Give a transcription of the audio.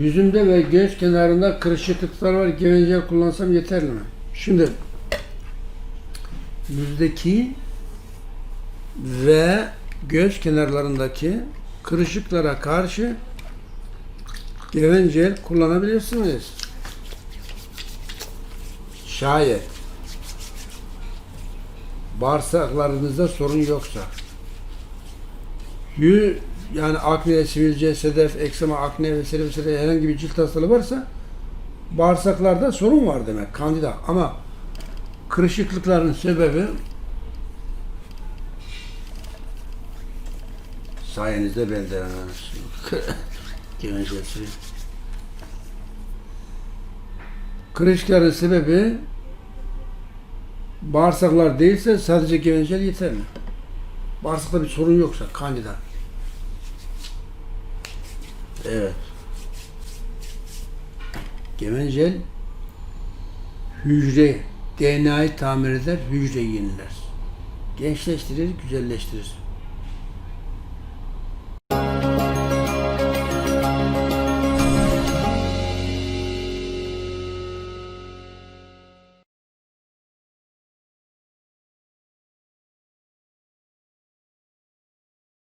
Yüzümde ve göz kenarında kırışıklıklar var. Gevencel kullansam yeterli mi? Şimdi yüzdeki ve göz kenarlarındaki kırışıklara karşı gevencel kullanabilirsiniz. Şayet bağırsaklarınızda sorun yoksa Yü, yani akne, sivilce, sedef, eksema, akne vesaire vesaire herhangi bir cilt hastalığı varsa bağırsaklarda sorun var demek, kandida. Ama kırışıklıkların sebebi sayenizde ben de Gevencesi. Kırışıkların sebebi bağırsaklar değilse sadece gevencel yeterli. Bağırsakta bir sorun yoksa kandida. Evet. Gevencel hücre DNA'yı tamir eder, hücre yeniler. Gençleştirir, güzelleştirir.